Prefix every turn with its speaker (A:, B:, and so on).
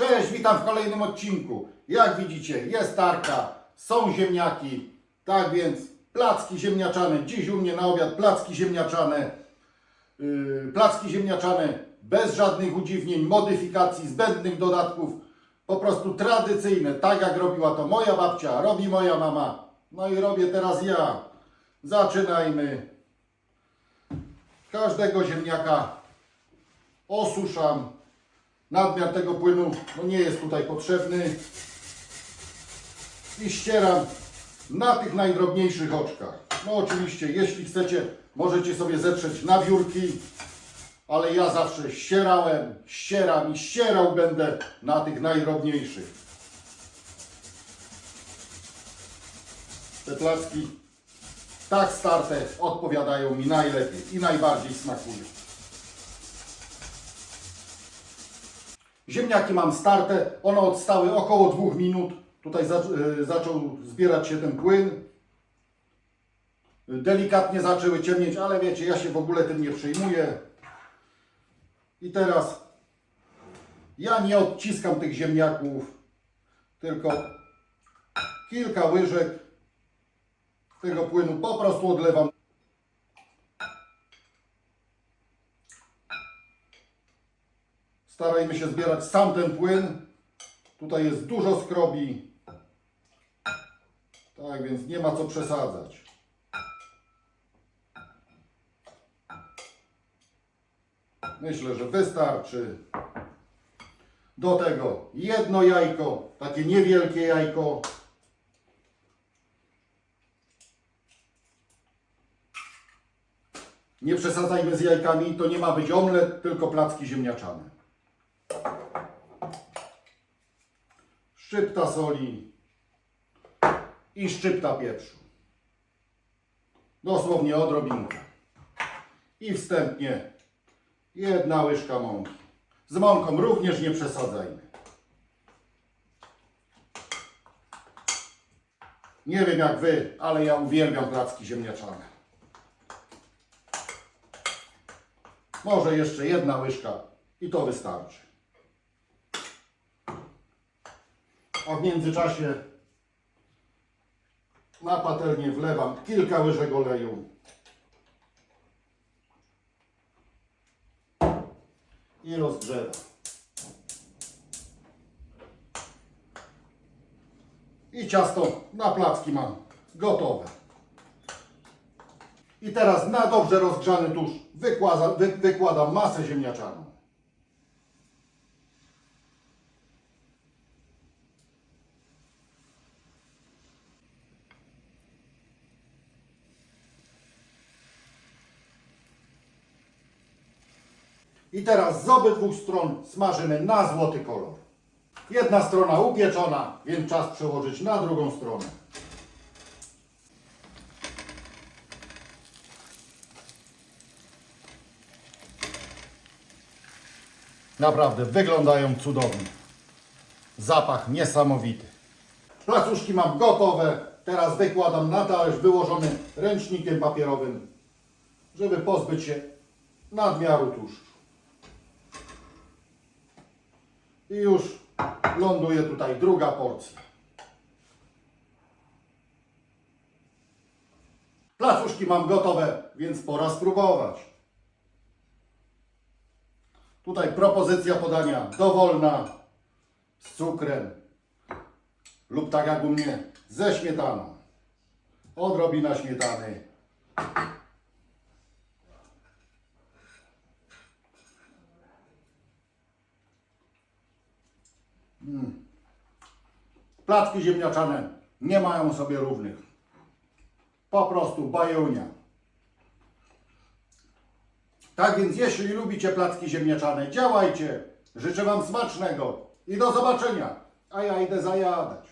A: Cześć, witam w kolejnym odcinku. Jak widzicie, jest tarka, są ziemniaki. Tak więc placki ziemniaczane. Dziś u mnie na obiad placki ziemniaczane. Yy, placki ziemniaczane bez żadnych udziwnień, modyfikacji, zbędnych dodatków. Po prostu tradycyjne, tak jak robiła to moja babcia, robi moja mama. No i robię teraz ja. Zaczynajmy. Każdego ziemniaka osuszam. Nadmiar tego płynu no nie jest tutaj potrzebny. I ścieram na tych najdrobniejszych oczkach. No oczywiście, jeśli chcecie, możecie sobie zetrzeć na wiórki, ale ja zawsze ścierałem, ścieram i ścierał będę na tych najdrobniejszych. Te placki tak starte odpowiadają mi najlepiej i najbardziej smakują. Ziemniaki mam starte, one odstały około dwóch minut. Tutaj y, zaczął zbierać się ten płyn. Delikatnie zaczęły ciemnieć, ale wiecie, ja się w ogóle tym nie przejmuję. I teraz ja nie odciskam tych ziemniaków, tylko kilka łyżek tego płynu po prostu odlewam. Starajmy się zbierać sam ten płyn. Tutaj jest dużo skrobi. Tak więc nie ma co przesadzać. Myślę, że wystarczy. Do tego jedno jajko, takie niewielkie jajko. Nie przesadzajmy z jajkami, to nie ma być omlet, tylko placki ziemniaczane. Szczypta soli i szczypta pieprzu. Dosłownie odrobinkę. I wstępnie jedna łyżka mąki. Z mąką również nie przesadzajmy. Nie wiem jak wy, ale ja uwielbiam placki ziemniaczane. Może jeszcze jedna łyżka i to wystarczy. A w międzyczasie na patelnię wlewam kilka łyżek oleju. I rozgrzewam. I ciasto na placki mam gotowe. I teraz na dobrze rozgrzany tusz wy, wykładam masę ziemniaczaną. I teraz z obydwu stron smażymy na złoty kolor. Jedna strona upieczona, więc czas przełożyć na drugą stronę. Naprawdę wyglądają cudownie. Zapach niesamowity. Placuszki mam gotowe. Teraz wykładam na talerz wyłożony ręcznikiem papierowym, żeby pozbyć się nadmiaru tłuszczu. I już ląduje tutaj druga porcja. Placuszki mam gotowe, więc pora spróbować. Tutaj propozycja podania dowolna z cukrem lub tak jak u mnie ze śmietaną. Odrobina śmietany. Placki ziemniaczane nie mają sobie równych. Po prostu bajunia. Tak więc jeśli lubicie placki ziemniaczane, działajcie. Życzę Wam smacznego i do zobaczenia. A ja idę zajadać.